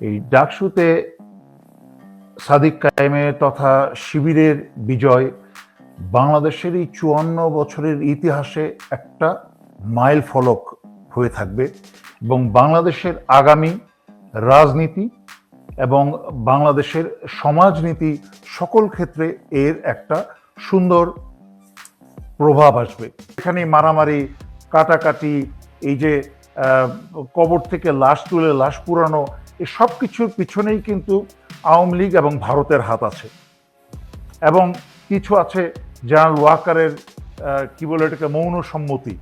এই ডাকসুতে সাদিক কায়েমের তথা শিবিরের বিজয়, বাংলাদেশের এই চুয়ান্ন বছরের ইতিহাসে একটা মাইল ফলক হয়ে থাকবে এবং বাংলাদেশের আগামী রাজনীতি এবং বাংলাদেশের সমাজনীতি সকল ক্ষেত্রে এর একটা সুন্দর প্রভাব আসবে। এখানে মারামারি, কাটাকাটি, এই যে কবর থেকে লাশ তুলে লাশ পুরানো এই সব কিছুর পিছনেই কিন্তু আওয়ামী লীগ এবং ভারতের হাত আছে। এবং কিছু আছে জেনারেল ওয়াকারের কি বলে এটাকে, মৌন সম্মতি,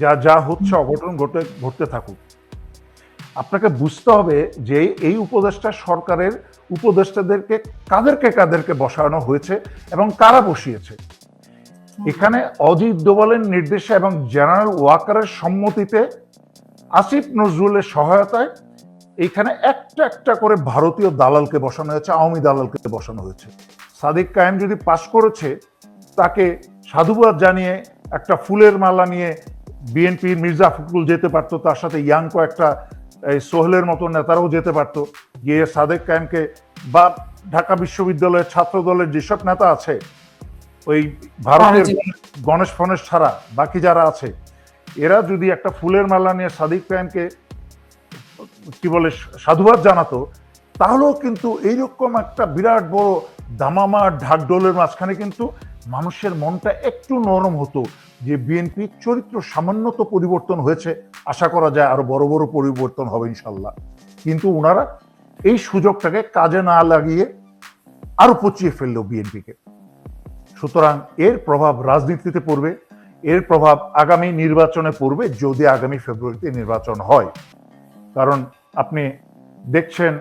যা যা হচ্ছে অঘটন ঘটে, ঘটতে থাকুক। আপনাকে বুঝতে হবে যে এই উপদেষ্টা সরকারের উপদেষ্টাদেরকে, কাদেরকে কাদেরকে বসানো হয়েছে এবং কারা বসিয়েছে? এখানে অজিত দোভালের নির্দেশে এবং জেনারেল ওয়াকারের সম্মতিতে আসিফ নজরুলের সহায়তায় এখানে একটা একটা করে ভারতীয় দালালকে বসানো হয়েছে আওয়ামী দালালকে বসানো হয়েছে সাদিক কায়েম যদি পাশ করেছে তাকে সাধুবাদ জানিয়ে একটা ফুলের মালা নিয়ে বিএনপির মির্জা ফখরুল যেতে পারতো তার সাথে ইয়াং কয়েকটা এই সোহেলের মতো নেতারাও যেতে পারতো গিয়ে সাদেক কায়েমকে বা ঢাকা বিশ্ববিদ্যালয়ের ছাত্র দলের যেসব নেতা আছে ওই ভারতের। গণেশ ফণেশ ছাড়া বাকি যারা আছে এরা যদি একটা ফুলের মালা নিয়ে সাদিক কায়েমকে কি বলে, সাধুবাদ জানাতো, তাহলেও কিন্তু এইরকম একটা বিরাট বড় দামামা ঢাকডোলের মাঝখানে কিন্তু মানুষের মনটা একটু নরম হতো যে বিএনপির চরিত্র সামান্যত পরিবর্তন হয়েছে, আশা করা যায় আরও বড় বড় পরিবর্তন হবে ইনশাল্লাহ। কিন্তু ওনারা এই সুযোগটাকে কাজে না লাগিয়ে আরও পচিয়ে ফেলল বিএনপিকে সুতরাং এর প্রভাব রাজনীতিতে পড়বে, এর প্রভাব আগামী নির্বাচনে পড়বে, যদি আগামী ফেব্রুয়ারিতে নির্বাচন হয়। কারণ আপনি দেখছেন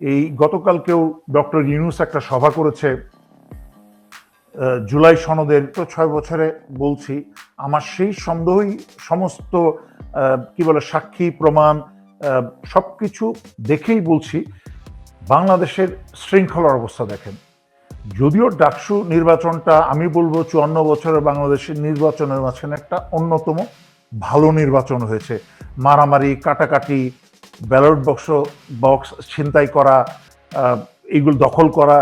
এই গতকালকেও ডক্টর ইউনুস একটা সভা করেছে। জুলাই সনদের তো ছয় বছরে বলছি আমার সেই সন্দেহই সমস্ত কি বলে সাক্ষী প্রমাণ আহ, সবকিছু দেখেই বলছি বাংলাদেশের শৃঙ্খলার অবস্থা দেখেন। যদিও ডাকসু নির্বাচনটা আমি বলব চুয়ান্ন বছরের বাংলাদেশের নির্বাচনের মাঝখানে একটা অন্যতম ভালো নির্বাচন হয়েছে। মারামারি কাটাকাটি ব্যালট বক্স বক্স ছিনতাই করা এগুলো দখল করা,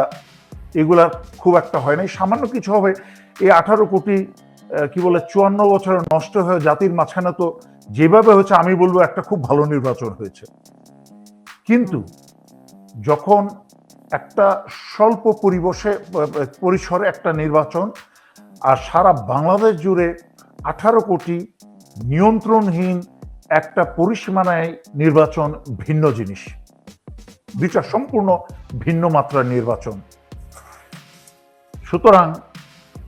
এগুলা খুব একটা হয় নাই। সামান্য কিছু হবে। এই আঠারো কোটি কি বলে, চুয়ান্ন বছরে নষ্ট হয়ে জাতির মাঝখানে তো যেভাবে হয়েছে, আমি বলব একটা খুব ভালো নির্বাচন হয়েছে। কিন্তু যখন একটা স্বল্প পরিবেশে পরিসরে একটা নির্বাচন, আর সারা বাংলাদেশ জুড়ে আঠারো কোটি নিয়ন্ত্রণহীন একটা পরিসীমানায় নির্বাচন ভিন্ন জিনিস। দুইটা সম্পূর্ণ ভিন্ন মাত্রার নির্বাচন। সুতরাং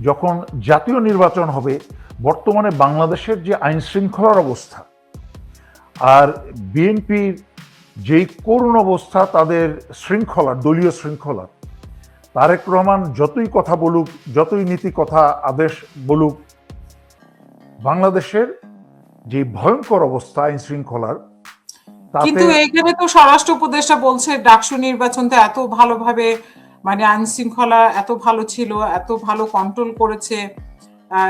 যখন জাতীয় নির্বাচন হবে, বর্তমানে বাংলাদেশের যে আইন শৃঙ্খলার অবস্থা আর বিএনপির যেই করুণ অবস্থা, তাদের শৃঙ্খলা, দলীয় শৃঙ্খলা, তারেক রহমান যতই কথা বলুক, যতই নীতি কথা, আদেশ বলুক, বাংলাদেশের যে ভয়ঙ্কর অবস্থা আইন শৃঙ্খলার কিন্তু এখানে তো স্বরাষ্ট্র উপদেষ্টা বলছে ডাকসু নির্বাচনটা এত ভালোভাবে মানে আইন শৃঙ্খলা এত ভালো ছিল এত ভালো কন্ট্রোল করেছে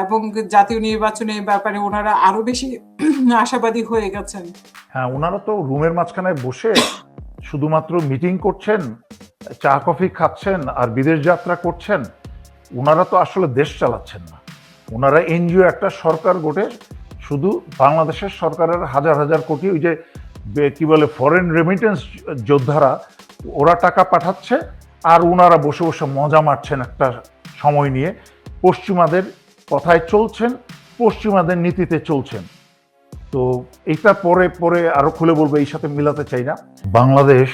এবং জাতীয় নির্বাচনের ব্যাপারে ওনারা আরও বেশি আশাবাদী হয়ে গেছেন। হ্যাঁ ওনারা তো রুমের মাঝখানে বসে শুধুমাত্র মিটিং করছেন চা কফি খাচ্ছেন আর বিদেশ যাত্রা করছেন ওনারা তো আসলে দেশ চালাচ্ছেন না। ওনারা এনজিও একটা সরকার গোটে শুধু বাংলাদেশের সরকারের হাজার হাজার কোটি ওই যে কি বলে ফরেন রেমিটেন্স যোদ্ধারা, ওরা টাকা পাঠাচ্ছে আর ওনারা বসে বসে মজা মারছেন একটা সময় নিয়ে। পশ্চিমাদের কথায় চলছেন, পশ্চিমাদের নীতিতে চলছেন। তো এটা পরে পরে আরও খুলে বলব, এই সাথে মিলাতে চাই না। বাংলাদেশ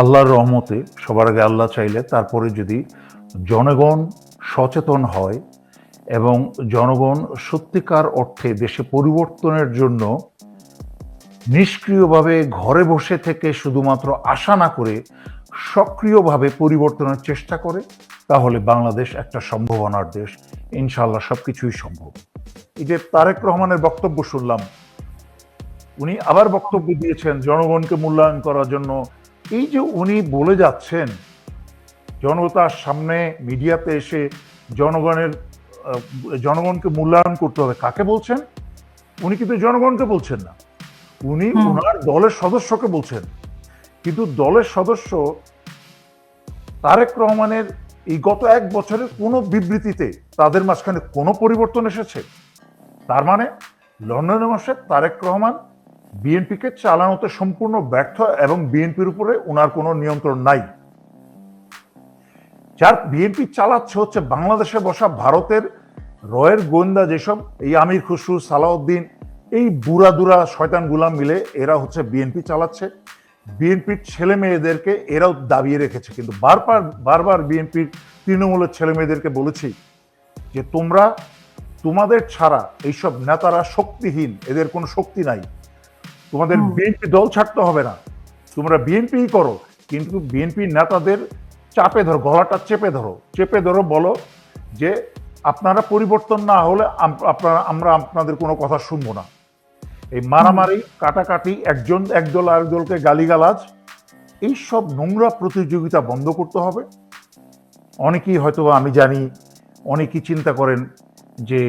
আল্লাহর রহমতে সবার আগে আল্লাহ চাইলে তারপরে যদি জনগণ সচেতন হয় এবং জনগণ সত্যিকার অর্থে দেশে পরিবর্তনের জন্য নিষ্ক্রিয়ভাবে ঘরে বসে থেকে শুধুমাত্র আশা না করে সক্রিয়ভাবে পরিবর্তনের চেষ্টা করে, তাহলে বাংলাদেশ একটা সম্ভাবনার দেশ। ইনশাআল্লাহ সবকিছুই সম্ভব। এই যে তারেক রহমানের বক্তব্য শুনলাম, উনি আবার বক্তব্য দিয়েছেন জনগণকে মূল্যায়ন করার জন্য। এই যে উনি বলে যাচ্ছেন, জনতার সামনে মিডিয়াতে এসে জনগণের জনগণকে মূল্যায়ন করতে হবে। কাকে বলছেন? উনি কিন্তু জনগণকে বলছেন না। উনি ওনার দলের সদস্যকে বলছেন। কিন্তু দলের সদস্য তারেক রহমানের এই গত এক বছরের কোনো বিবৃতিতে তাদের মাঝখানে কোনো পরিবর্তন এসেছে? তার মানে লন্ডনে মাসে তারেক রহমান বিএনপিকে চালানোতে সম্পূর্ণ ব্যর্থ এবং বিএনপির উপরে ওনার কোনো নিয়ন্ত্রণ নাই। যার বিএনপি চালাচ্ছে হচ্ছে বাংলাদেশে বসা ভারতের রয়ের গোয়েন্দা যেসব এই আমির খুসরু সালাউদ্দিন এই বুড়া দুরা শয়তান গুলাম মিলে এরা হচ্ছে বিএনপি চালাচ্ছে। বিএনপির ছেলে মেয়েদেরকে এরাও দাবিয়ে রেখেছে। কিন্তু বারবার বারবার বিএনপির তৃণমূলের ছেলে মেয়েদেরকে বলেছি যে তোমরা তোমাদের ছাড়া এইসব নেতারা শক্তিহীন এদের কোনো শক্তি নাই। তোমাদের বিএনপি দল ছাড়তে হবে না। তোমরা বিএনপি করো কিন্তু বিএনপি নেতাদের চাপে ধরো গলাটা চেপে ধরো চেপে ধরো বলো যে আপনারা পরিবর্তন না হলে আপনারা আমরা আপনাদের কোনো কথা শুনব না। এই মারামারি কাটাকাটি একজন একদল আরেকদলকে গালিগালাজ এইসব নোংরা প্রতিযোগিতা বন্ধ করতে হবে। অনেকেই হয়তো আমি জানি অনেকেই চিন্তা করেন যে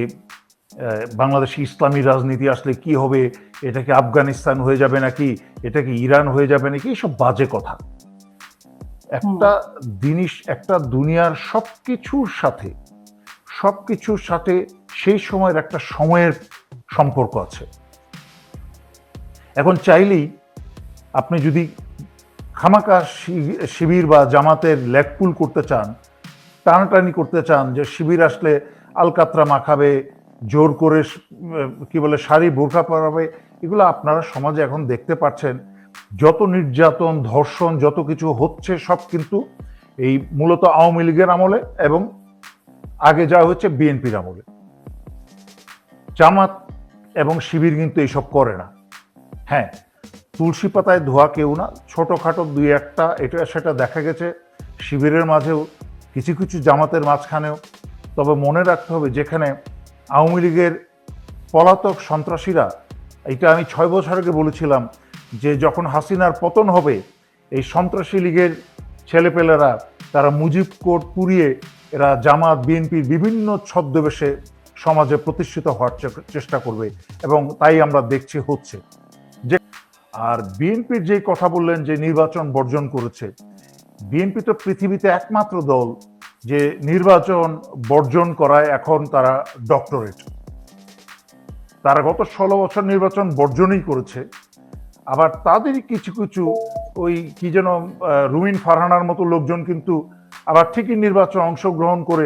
বাংলাদেশে ইসলামী রাজনীতি আসলে কি হবে এটা কি আফগানিস্তান হয়ে যাবে নাকি এটা কি ইরান হয়ে যাবে নাকি এইসব বাজে কথা। একটা জিনিস একটা দুনিয়ার সব কিছুর সাথে সব কিছুর সাথে সেই সময়ের একটা সময়ের সম্পর্ক আছে। এখন চাইলেই আপনি যদি খামাকা শিবির বা জামাতের লেকপুল করতে চান টানাটানি করতে চান যে শিবির আসলে আলকাতরা মাখাবে জোর করে কি বলে শাড়ি বোরখা পরাবে এগুলো আপনারা সমাজে এখন দেখতে পাচ্ছেন। যত নির্যাতন, ধর্ষণ, যত কিছু হচ্ছে, সব কিন্তু এই মূলত আওয়ামী লীগের আমলে এবং আগে যা হচ্ছে বিএনপির আমলে। জামাত এবং শিবির কিন্তু এইসব করে না। হ্যাঁ তুলসী পাতায় ধোয়া কেউ না, ছোটোখাটো দুই একটা, এটা সেটা দেখা গেছে শিবিরের মাঝেও, কিছু কিছু জামাতের মাঝখানেও। তবে মনে রাখতে হবে, যেখানে আওয়ামী লীগের পলাতক সন্ত্রাসীরা, এটা আমি ছয় বছর আগে বলেছিলাম যে যখন হাসিনার পতন হবে, এই সন্ত্রাসী লীগের ছেলেপেলেরা, তারা মুজিব কোর্ট পুড়িয়ে এরা জামাত বিএনপির বিভিন্ন ছদ্মবেশে সমাজে প্রতিষ্ঠিত হওয়ার চেষ্টা করবে এবং তাই আমরা দেখছি হচ্ছে। যে, আর বিএনপির যে কথা বললেন যে নির্বাচন বর্জন করেছে, বিএনপি তো পৃথিবীতে একমাত্র দল যে নির্বাচন বর্জন করায় এখন তারা ডক্টরেট। তারা গত ষোলো বছর নির্বাচন বর্জনই করেছে। আবার তাদের কিছু কিছু ওই কি যেন রুমিন ফারহানার মতো লোকজন কিন্তু আবার ঠিকই নির্বাচন অংশগ্রহণ করে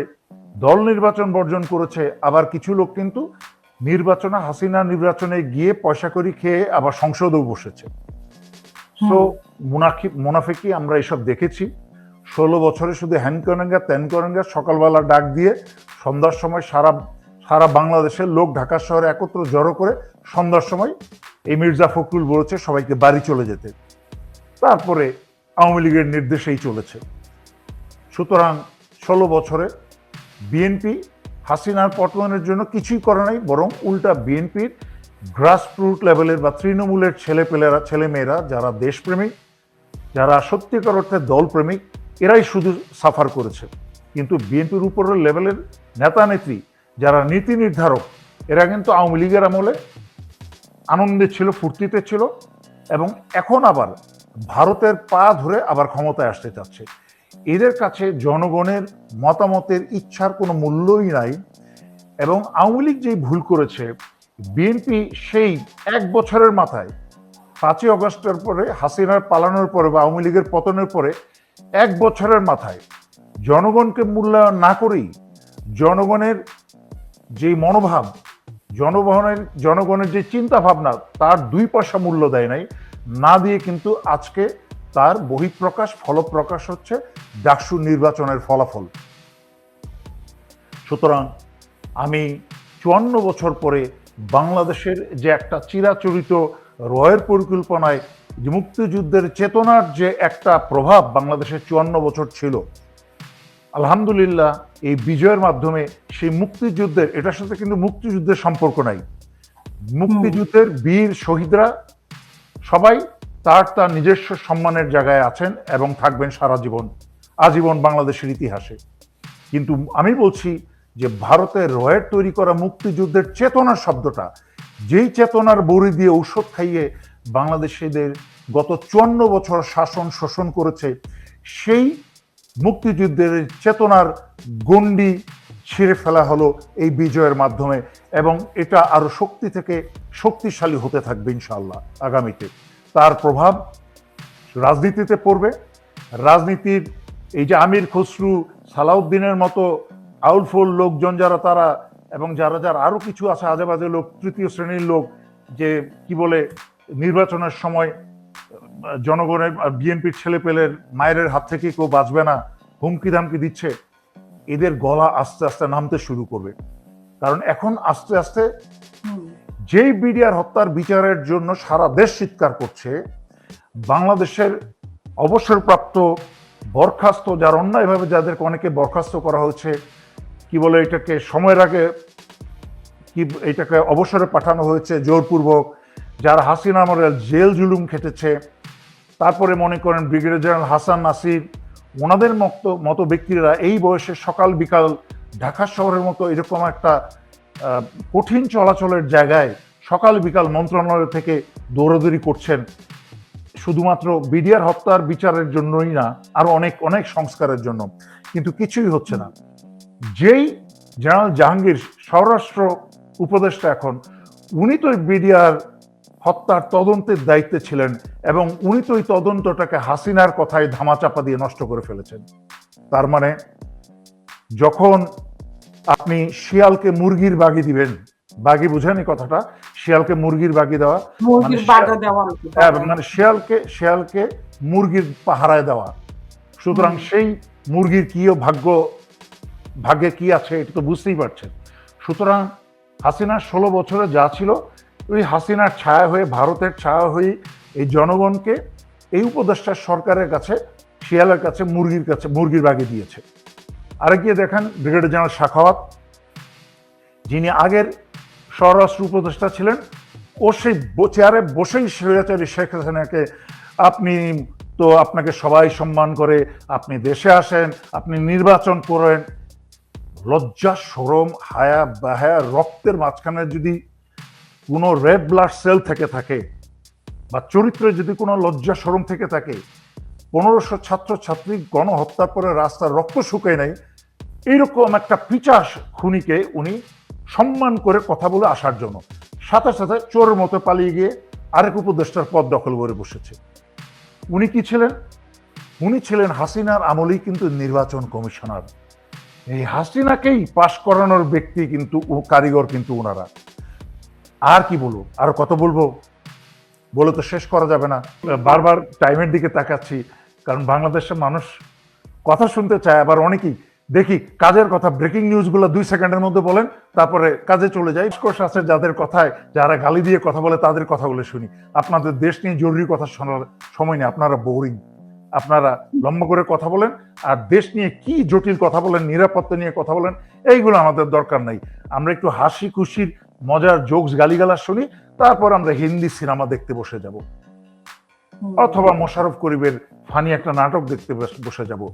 দল নির্বাচন বর্জন করেছে। আবার কিছু লোক কিন্তু নির্বাচনে হাসিনা নির্বাচনে গিয়ে পয়সা করি খেয়ে আবার সংসদেও বসেছে। সো মুনাফি মুনাফিকি আমরা এসব দেখেছি। ষোলো বছরে শুধু হ্যান করেঙ্গা ত্যান করেঙ্গা সকালবেলা ডাক দিয়ে সন্ধ্যার সময় সারা সারা বাংলাদেশের লোক ঢাকা শহরে একত্র জড়ো করে সন্ধ্যার সময় এই মির্জা ফখরুল বলেছে সবাইকে বাড়ি চলে যেতে। তারপরে আওয়ামী লীগের নির্দেশেই চলেছে। সুতরাং ষোলো বছরে বিএনপি হাসিনার পতনের জন্য কিছুই করে নাই, বরং উল্টা বিএনপির গ্রাসরুট লেভেলের বা তৃণমূলের ছেলেপেলেরা, ছেলেমেয়েরা যারা দেশপ্রেমিক, যারা সত্যিকার অর্থে দলপ্রেমিক, এরাই শুধু সাফার করেছে। কিন্তু বিএনপির উপরের লেভেলের নেতা নেত্রী যারা নীতি নির্ধারক, এরা কিন্তু আওয়ামী লীগের আমলে আনন্দে ছিল, ফুর্তিতে ছিল এবং এখন আবার ভারতের পা ধরে আবার ক্ষমতায় আসতে চাচ্ছে। এদের কাছে জনগণের মতামতের ইচ্ছার কোনো মূল্যই নাই এবং আওয়ামী লীগ যেই ভুল করেছে, বিএনপি সেই এক বছরের মাথায় পাঁচই অগস্টের পরে, হাসিনার পালানোর পরে বা আওয়ামী লীগের পতনের পরে এক বছরের মাথায় জনগণকে মূল্যায়ন না করেই জনগণের যে মনোভাব জনগণের জনগণের যে চিন্তা ভাবনা তার দুই পয়সা মূল্য দেয় নাই। না দিয়ে কিন্তু আজকে তার বহিঃপ্রকাশ, ফলপ্রকাশ হচ্ছে ডাকসু নির্বাচনের ফলাফল। সুতরাং আমি চুয়ান্ন বছর পরে বাংলাদেশের যে একটা চিরাচরিত রয়ের পরিকল্পনায় মুক্তিযুদ্ধের চেতনার যে একটা প্রভাব বাংলাদেশের চুয়ান্ন বছর ছিল আলহামদুলিল্লাহ, এই বিজয়ের মাধ্যমে সেই মুক্তিযুদ্ধের, এটার সাথে কিন্তু মুক্তিযুদ্ধের সম্পর্ক নাই। মুক্তিযুদ্ধের বীর শহীদরা সবাই তার তার নিজস্ব সম্মানের জায়গায় আছেন এবং থাকবেন সারা জীবন, আজীবন বাংলাদেশের ইতিহাসে। কিন্তু আমি বলছি যে ভারতের রয়ের তৈরি করা মুক্তিযুদ্ধের চেতনা শব্দটা, যেই চেতনার বড়ি দিয়ে ঔষধ খাইয়ে বাংলাদেশিদের গত চুয়ান্ন বছর শাসন শোষণ করেছে, সেই মুক্তিযুদ্ধের চেতনার গণ্ডি ছিঁড়ে ফেলা হলো এই বিজয়ের মাধ্যমে এবং এটা আরও শক্তি থেকে শক্তিশালী হতে থাকবে ইনশাআল্লাহ আগামীতে। তার প্রভাব রাজনীতিতে পড়বে। রাজনীতির এই যে আমির খসরু, সালাউদ্দিনের মতো আউলফুল লোকজন যারা তারা এবং যারা যারা আরও কিছু আছে, আজেবাজে লোক, তৃতীয় শ্রেণির লোক, যে কি বলে নির্বাচনের সময় জনগণের বিএনপির ছেলেপেলের মায়ের হাত থেকে কেউ বাঁচবে না, হুমকি ধামকি দিচ্ছে, এদের গলা আস্তে আস্তে নামতে শুরু করবে। কারণ এখন আস্তে আস্তে যেই বিডিআর হত্যার বিচারের জন্য সারা দেশ চিৎকার করছে, বাংলাদেশের অবসরপ্রাপ্ত বরখাস্ত, যার অন্যায়ভাবে যাদেরকে অনেকে বরখাস্ত করা হয়েছে, কি বলে এটাকে, সময়ের আগে কি এটাকে অবসরে পাঠানো হয়েছে জোরপূর্বক, যারা হাসিনা আমলের জেল জুলুম খেটেছে তারপরে মনে করেন ব্রিগেডিয়ার জেনারেল হাসান নাসির, ওনাদের মতো মতো ব্যক্তিরা এই বয়সে সকাল বিকাল ঢাকা শহরের মতো এরকম একটা কঠিন চলাচলের জায়গায় সকাল বিকাল মন্ত্রণালয় থেকে দৌড়াদৌড়ি করছেন। শুধুমাত্র বিডিআর হত্যার বিচারের জন্যই না, আরও অনেক অনেক সংস্কারের জন্য। কিন্তু কিছুই হচ্ছে না। যেই জেনারেল জাহাঙ্গীর, স্বরাষ্ট্র উপদেষ্টা এখন, উনি তো বিডিআর হত্যার তদন্তের দায়িত্বে ছিলেন এবং উনি তো এই তদন্তটাকে হাসিনার কথায় ধামাচাপা দিয়ে নষ্ট করে ফেলেছেন। তার মানে যখন আপনি শিয়ালকে মুরগির বাগি দিবেন বাগি বুঝেন এই কথাটা শিয়ালকে মুরগির বাগি দেওয়া মানে। হ্যাঁ, মানে শিয়ালকে শিয়ালকে মুরগির পাহারায় দেওয়া। সুতরাং সেই মুরগির কিও ভাগ্য ভাগ্যে কি আছে এটা তো বুঝতেই পারছেন। সুতরাং হাসিনার ষোলো বছরে যা ছিল ওই হাসিনার ছায়া হয়ে, ভারতের ছায়া হয়ে এই জনগণকে এই উপদেষ্টার সরকারের কাছে, শিয়ালের কাছে, মুরগির কাছে, মুরগির বাগে দিয়েছে। আরে গিয়ে দেখেন, ব্রিগেডিয়ার জেনারেল শাখাওয়াত, যিনি আগের স্বরাষ্ট্র উপদেষ্টা ছিলেন, ও সেই চেয়ারে বসেই স্বৈরাচারী শেখ হাসিনাকে, আপনি তো আপনাকে সবাই সম্মান করে, আপনি দেশে আসেন, আপনি নির্বাচন করেন। লজ্জা সরম হায়া, বাহায়া, রক্তের মাঝখানে যদি কোনো রেড ব্লাড সেল থেকে থাকে বা চরিত্রে যদি কোনো লজ্জা সরম থেকে থাকে, পনেরোশো ছাত্র ছাত্রী গণহত্যার পরে রাস্তার রক্ত শুকায় নাই, এইরকম একটা পিচাস খুনিকে উনি সম্মান করে কথা বলে আসার জন্য। সাথে সাথে চোরের মতো পালিয়ে গিয়ে আরেক উপদেষ্টার পদ দখল করে বসেছে। উনি কি ছিলেন? উনি ছিলেন হাসিনার আমলেই কিন্তু নির্বাচন কমিশনার। এই হাসিনাকেই পাশ করানোর ব্যক্তি কিন্তু কারিগর কিন্তু ওনারা। আর কি বলব? আর কত বলব? বলে তো শেষ করা যাবে না। বারবার টাইমের দিকে তাকাচ্ছি, কারণ বাংলাদেশের মানুষ কথা শুনতে চায়, আবার অনেকেই দেখি কাজের কথা ব্রেকিং নিউজগুলো দুই সেকেন্ডের মধ্যে বলেন, তারপরে কাজে চলে যাই। কোর্স আছে যাদের কথায়, যারা গালি দিয়ে কথা বলে, তাদের কথাগুলো শুনি। আপনাদের দেশ নিয়ে জরুরি কথা শোনার সময় নেই, আপনারা বোরিং আপনারা লম্বা করে কথা বলেন, আর দেশ নিয়ে কি জটিল কথা বলেন, নিরাপত্তা নিয়ে কথা বলেন, এইগুলো আমাদের দরকার নাই। আমরা একটু হাসি খুশির মজার জোকস গালিগালা শুনি তারপর আমরা হিন্দি সিনেমা দেখতে বসে যাব। অথবা মোশারফ করিবের ফানি একটা নাটক দেখতে বস- বসে যাব।